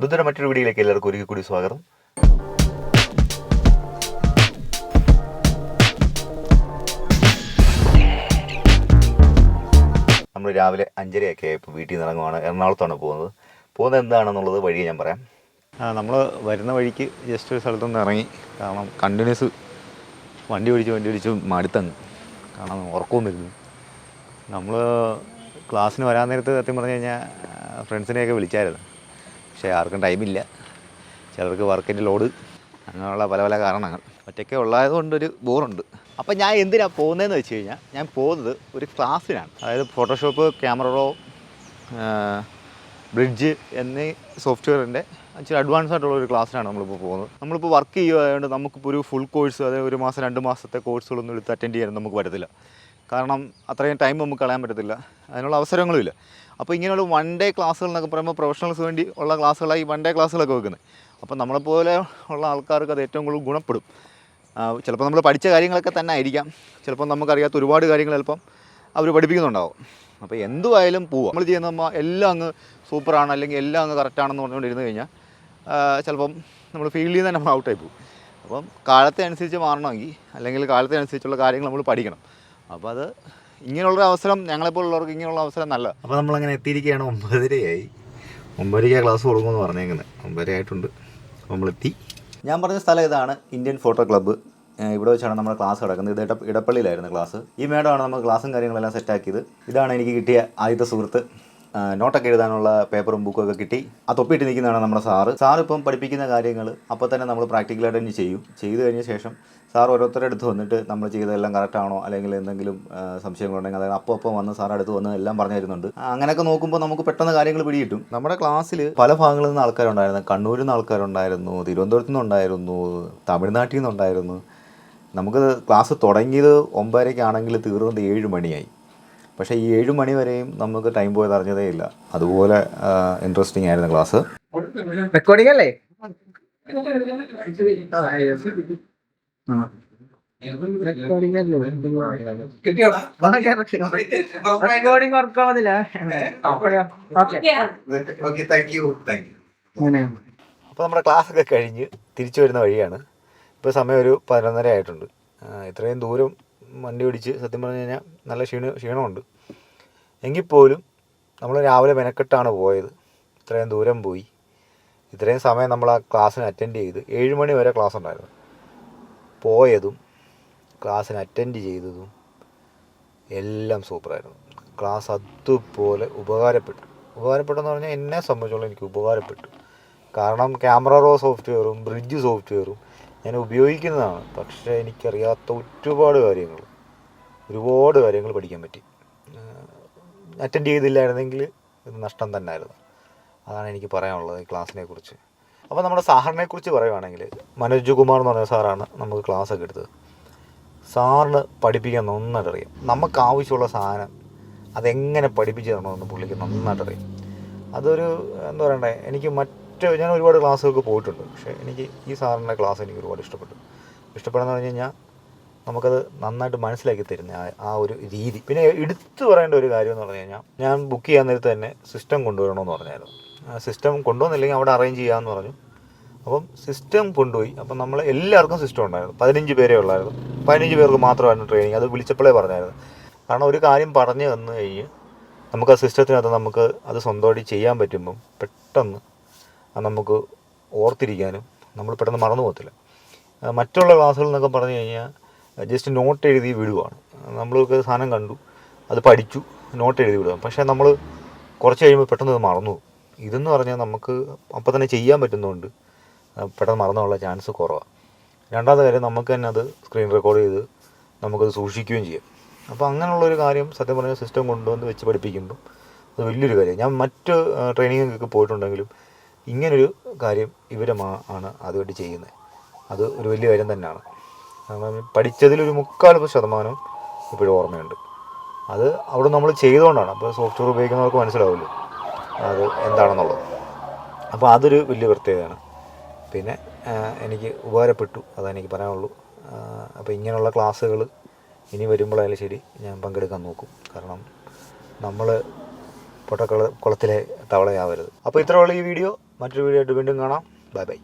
ബുദ്ധയുടെ മറ്റൊരു വീഡിയോയിലേക്ക് എല്ലാവർക്കും ഒരിക്കൽ കൂടി സ്വാഗതം. നമ്മൾ രാവിലെ അഞ്ചരയൊക്കെ ആയപ്പോൾ വീട്ടിൽ നിന്ന് ഇറങ്ങുവാണ്. എറണാകുളത്താണ് പോകുന്നത്. പോകുന്നത് എന്താണെന്നുള്ളത് വഴി ഞാൻ പറയാം. നമ്മൾ വരുന്ന വഴിക്ക് ജസ്റ്റ് ഒരു സ്ഥലത്തൊന്ന് ഇറങ്ങി. കാരണം കണ്ടിന്യൂസ് വണ്ടി ഓടിച്ച് വണ്ടി ഓടിച്ച് മടുത്തങ്ങ്. കാരണം ഉറക്കവും വരുന്നു. നമ്മൾ ക്ലാസ്സിന് വരാൻ നേരത്ത് സത്യം പറഞ്ഞു കഴിഞ്ഞാൽ ഫ്രണ്ട്സിനെയൊക്കെ വിളിച്ചായിരുന്നു. പക്ഷേ ആർക്കും ടൈമില്ല. ചിലർക്ക് വർക്കിന്റെ ലോഡ് അങ്ങനെയുള്ള പല പല കാരണങ്ങൾ. ഒറ്റയ്ക്ക് ഉള്ളത് കൊണ്ടൊരു ബോറുണ്ട്. അപ്പം ഞാൻ എന്തിനാണ് പോകുന്നതെന്ന് വെച്ച് കഴിഞ്ഞാൽ ഞാൻ പോകുന്നത് ഒരു ക്ലാസ്സിനാണ് അതായത് ഫോട്ടോഷോപ്പ് ക്യാമറ റോ ബ്രിഡ്ജ് എന്നീ സോഫ്റ്റ്വെയറിന്റെ ഇച്ചിരി അഡ്വാൻസ് ആയിട്ടുള്ള ഒരു ക്ലാസ്സിനാണ് നമ്മളിപ്പോൾ പോകുന്നത്. നമ്മളിപ്പോൾ വർക്ക് ചെയ്യുകയായതുകൊണ്ട് നമുക്കിപ്പോൾ ഒരു ഫുൾ കോഴ്സ് അതായത് ഒരു മാസം രണ്ട് മാസത്തെ കോഴ്സുകളൊന്നും എടുത്ത് അറ്റൻഡ് ചെയ്യാൻ നമുക്ക് പറ്റത്തില്ല. കാരണം അത്രയും ടൈം നമുക്ക് കളയാൻ പറ്റത്തില്ല. അതിനുള്ള അവസരങ്ങളുമില്ല അപ്പോൾ ഇങ്ങനെയുള്ള വൺ ഡേ ക്ലാസ്സുകൾ എന്നൊക്കെ പറയുമ്പോൾ പ്രൊഫഷണൽസ് വേണ്ടി ഉള്ള ക്ലാസ്സുകളായി വൺ ഡേ ക്ലാസ്സുകളൊക്കെ വെക്കുന്നത് അപ്പോൾ നമ്മളെപ്പോലെ ഉള്ള ആൾക്കാർക്ക് അത് ഏറ്റവും കൂടുതൽ ഗുണപ്പെടും. ചിലപ്പോൾ നമ്മൾ പഠിച്ച കാര്യങ്ങളൊക്കെ തന്നെ ആയിരിക്കാം. ചിലപ്പോൾ നമുക്കറിയാത്ത ഒരുപാട് കാര്യങ്ങൾ ചിലപ്പം അവർ പഠിപ്പിക്കുന്നുണ്ടാവും. അപ്പോൾ എന്തുമായാലും പോവാം. നമ്മൾ ചെയ്യുന്ന എല്ലാം അങ്ങ് സൂപ്പറാണ് അല്ലെങ്കിൽ എല്ലാം അങ്ങ് കറക്റ്റാണെന്ന് പറഞ്ഞുകൊണ്ടിരുന്ന് കഴിഞ്ഞാൽ ചിലപ്പം നമ്മൾ ഫീൽഡിൽ നിന്ന് തന്നെ നമ്മൾ ഔട്ടായി പോകും അപ്പം കാലത്തെ അനുസരിച്ച് മാറണമെങ്കിൽ അല്ലെങ്കിൽ കാലത്തെ അനുസരിച്ചുള്ള കാര്യങ്ങൾ നമ്മൾ പഠിക്കണം. അപ്പോൾ അത് ഇങ്ങനെയുള്ള അവസരം ഞങ്ങളെപ്പോലുള്ളവർക്ക് ഇങ്ങനെയുള്ള അവസരം നല്ല അപ്പോൾ നമ്മളങ്ങനെ എത്തിയിരിക്കുകയാണ്. ഒമ്പതരയായി. ഒമ്പതരയ്ക്കാണ് ക്ലാസ് കൊടുക്കുമെന്ന് പറഞ്ഞേക്കുന്നത് ഒമ്പതര ആയിട്ടുണ്ട്. നമ്മളെത്തി. ഞാൻ പറഞ്ഞ സ്ഥലം ഇതാണ് ഇന്ത്യൻ ഫോട്ടോ ക്ലബ്ബ്. ഇവിടെ വെച്ചാണ് നമ്മുടെ ക്ലാസ് കിടക്കുന്നത്. ഇത് ഇടപ്പള്ളിയിലായിരുന്നു ക്ലാസ് ഈ മേഡമാണ് നമ്മൾ ക്ലാസ്സും കാര്യങ്ങളെല്ലാം സെറ്റാക്കിയത് ഇതാണ് എനിക്ക് കിട്ടിയ ആദ്യത്തെ സുഹൃത്ത്. നോട്ടൊക്കെ എഴുതാനുള്ള പേപ്പറും ബുക്കും ഒക്കെ കിട്ടി. ആ തൊപ്പിയിട്ട് നിൽക്കുന്നതാണ് നമ്മുടെ സാറ്. സാർ ഇപ്പം പഠിപ്പിക്കുന്ന കാര്യങ്ങൾ അപ്പോൾ തന്നെ നമ്മൾ പ്രാക്ടിക്കലായിട്ട് തന്നെ ചെയ്യും. ചെയ്തു കഴിഞ്ഞ ശേഷം സാർ ഓരോരുത്തരുടെ അടുത്ത് വന്നിട്ട് നമ്മൾ ചെയ്തതെല്ലാം കറക്റ്റാണോ അല്ലെങ്കിൽ എന്തെങ്കിലും സംശയങ്ങളുണ്ടെങ്കിൽ അതായത് അപ്പോൾ അപ്പോൾ വന്ന് സാർ അടുത്ത് വന്ന് എല്ലാം പറഞ്ഞു തരുന്നുണ്ട് അങ്ങനെയൊക്കെ നോക്കുമ്പോൾ നമുക്ക് പെട്ടെന്ന് കാര്യങ്ങൾ പിടികിട്ടും. നമ്മുടെ ക്ലാസ്സിൽ പല ഭാഗങ്ങളിൽ നിന്ന് ആൾക്കാരുണ്ടായിരുന്നു. കണ്ണൂരിൽ നിന്ന് ആൾക്കാരുണ്ടായിരുന്നു. തിരുവനന്തപുരത്തു നിന്നുണ്ടായിരുന്നു. തമിഴ്നാട്ടിൽ നിന്നുണ്ടായിരുന്നു. നമുക്ക് ക്ലാസ് തുടങ്ങിയത് ഒമ്പതരയ്ക്കാണെങ്കിൽ തീർന്നത് ഏഴ് മണിയായി പക്ഷേ ഈ ഏഴ് മണി വരെയും നമുക്ക് ടൈം പോയത് അറിഞ്ഞതേ ഇല്ല. അതുപോലെ ഇൻട്രസ്റ്റിംഗ് ആയിരുന്നു ക്ലാസ് റെക്കോർഡിംഗ് അല്ലേ? റെക്കോർഡിംഗ് വർക്ക് ആവുന്നില്ല. അപ്പോൾ നമ്മുടെ ക്ലാസ് ഒക്കെ കഴിഞ്ഞ് തിരിച്ചു വരുന്ന വഴിയാണ്. ഇപ്പോൾ സമയം ഒരു പതിനൊന്നര ആയിട്ടുണ്ട്. ഇത്രയും ദൂരം വണ്ടി ഓടിച്ച് സത്യം പറഞ്ഞു കഴിഞ്ഞാൽ നല്ല ക്ഷീണ ക്ഷീണമുണ്ട്. എങ്കിൽ പോലും നമ്മൾ രാവിലെ മെനക്കെട്ടാണ് പോയത്. ഇത്രയും ദൂരം പോയി. ഇത്രയും സമയം നമ്മൾ ആ ക്ലാസ്സിന് അറ്റൻഡ് ചെയ്ത് ഏഴ് മണി വരെ ക്ലാസ് ഉണ്ടായിരുന്നു പോയതും ക്ലാസ്സിന് അറ്റൻഡ് ചെയ്തതും എല്ലാം സൂപ്പറായിരുന്നു. ക്ലാസ് അതുപോലെ ഉപകാരപ്പെട്ടു. ഉപകാരപ്പെട്ടെന്ന് പറഞ്ഞാൽ എന്നെ സംബന്ധിച്ചോളം എനിക്ക് ഉപകാരപ്പെട്ടു. കാരണം ക്യാമറ റോ സോഫ്റ്റ്വെയറും ബ്രിഡ്ജ് സോഫ്റ്റ്വെയറും ഞാൻ ഉപയോഗിക്കുന്നതാണ്. പക്ഷേ എനിക്കറിയാത്ത ഒരുപാട് കാര്യങ്ങൾ. ഒരുപാട് കാര്യങ്ങൾ പഠിക്കാൻ പറ്റി. അറ്റൻഡ് ചെയ്തില്ലായിരുന്നെങ്കിൽ ഇത് നഷ്ടം തന്നെയായിരുന്നു അതാണ് എനിക്ക് പറയാനുള്ളത് ഈ ക്ലാസ്സിനെ കുറിച്ച് അപ്പോൾ നമ്മുടെ സാറിനെക്കുറിച്ച് പറയുകയാണെങ്കിൽ മനോജ് കുമാർ എന്ന് പറഞ്ഞ സാറാണ് നമുക്ക് ക്ലാസ് ഒക്കെ എടുത്തത്. സാറിന് പഠിപ്പിക്കാൻ നന്നായിട്ട് അറിയാം നമുക്ക് ആവശ്യമുള്ള സാധനം അതെങ്ങനെ പഠിപ്പിച്ച് തരണമെന്ന് പുള്ളിക്ക് നന്നായിട്ട് അറിയാം അതൊരു എന്താ പറയണ്ടേ എനിക്ക് മറ്റ് ഞാൻ ഒരുപാട് ക്ലാസ്സുകൾക്ക് പോയിട്ടുണ്ട്. പക്ഷേ എനിക്ക് ഈ സാറിന്റെ ക്ലാസ് എനിക്ക് ഒരുപാട് ഇഷ്ടപ്പെട്ടു. ഇഷ്ടപ്പെടുന്ന പറഞ്ഞു കഴിഞ്ഞാൽ നമുക്കത് നന്നായിട്ട് മനസ്സിലാക്കി തരുന്ന ആ- ഒരു രീതി. പിന്നെ എടുത്തു പറയേണ്ട ഒരു കാര്യം എന്ന് പറഞ്ഞു കഴിഞ്ഞാൽ ഞാൻ ബുക്ക് ചെയ്യാൻ നേരത്ത് തന്നെ സിസ്റ്റം കൊണ്ടുവരണമെന്ന് പറഞ്ഞായിരുന്നു. സിസ്റ്റം കൊണ്ടുവന്നില്ലെങ്കിൽ അവിടെ അറേഞ്ച് ചെയ്യാമെന്ന് പറഞ്ഞു. അപ്പം സിസ്റ്റം കൊണ്ടുപോയി. അപ്പം നമ്മൾ എല്ലാവർക്കും സിസ്റ്റം ഉണ്ടായിരുന്നു. പതിനഞ്ച് പേരേ ഉള്ളായിരുന്നു. പതിനഞ്ച് പേർക്ക് മാത്രമായിരുന്നു ട്രെയിനിങ് അത് വിളിച്ചപ്പോഴേ പറഞ്ഞായിരുന്നു. കാരണം ഒരു കാര്യം പറഞ്ഞു തന്നു കഴിഞ്ഞ് നമുക്ക് ആ സിസ്റ്റത്തിനകത്ത് നമുക്ക് അത് സ്വന്തമായിട്ട് ചെയ്യാൻ പറ്റുമ്പം പെട്ടെന്ന് നമുക്ക് ഓർത്തിരിക്കാനും നമ്മൾ പെട്ടെന്ന് മറന്നു പോകത്തില്ല. മറ്റുള്ള ക്ലാസ്സുകൾ എന്നൊക്കെ പറഞ്ഞു കഴിഞ്ഞാൽ ജസ്റ്റ് നോട്ട് എഴുതി വിടുവാണ്. നമ്മൾക്ക് സാധനം കണ്ടു അത് പഠിച്ചു നോട്ട് എഴുതി വിടുക പക്ഷേ നമ്മൾ കുറച്ച് കഴിയുമ്പോൾ പെട്ടെന്ന് അത് മറന്നു ഇതെന്ന് പറഞ്ഞാൽ നമുക്ക് അപ്പം തന്നെ ചെയ്യാൻ പറ്റുന്നതുകൊണ്ട് പെട്ടെന്ന് മറന്നുള്ള ചാൻസ് കുറവാണ്. രണ്ടാമത്തെ കാര്യം നമുക്ക് തന്നെ അത് സ്ക്രീൻ റെക്കോർഡ് ചെയ്ത് നമുക്കത് സൂക്ഷിക്കുകയും ചെയ്യാം. അപ്പോൾ അങ്ങനെയുള്ളൊരു കാര്യം സത്യം പറഞ്ഞാൽ സിസ്റ്റം കൊണ്ടുവന്ന് വെച്ച് പഠിപ്പിക്കുമ്പോൾ അത് വലിയൊരു കാര്യമാണ്. ഞാൻ മറ്റ് ട്രെയിനിങ്ങൊക്കെ പോയിട്ടുണ്ടെങ്കിലും ഇങ്ങനൊരു കാര്യം ഇവരെ മാ- ആണ് അതുമായിട്ട് ചെയ്യുന്നത്. അത് ഒരു വലിയ കാര്യം തന്നെയാണ്. കാരണം പഠിച്ചതിലൊരു മുക്കാൽ ശതമാനം ഇപ്പോഴും ഓർമ്മയുണ്ട്. അത് അവിടെ നമ്മൾ ചെയ്തുകൊണ്ടാണ്. അപ്പോൾ സോഫ്റ്റ്വെയർ ഉപയോഗിക്കുന്നവർക്ക് മനസ്സിലാവുമല്ലോ അത് എന്താണെന്നുള്ളത്. അപ്പോൾ അതൊരു വലിയ പ്രത്യേകതയാണ്. പിന്നെ എനിക്ക് ഉപകാരപ്പെട്ടു. അതെനിക്ക് പറയാനുള്ളൂ. അപ്പോൾ ഇങ്ങനെയുള്ള ക്ലാസ്സുകൾ ഇനി വരുമ്പോഴായാലും ശരി ഞാൻ പങ്കെടുക്കാൻ നോക്കും. കാരണം നമ്മൾ പൊട്ടക്കള കുളത്തിലെ തവളയാവരുത്. അപ്പോൾ ഇത്രയുള്ള ഈ വീഡിയോ. മറ്റൊരു വീഡിയോ ആയിട്ട് വീണ്ടും കാണാം. Bye bye.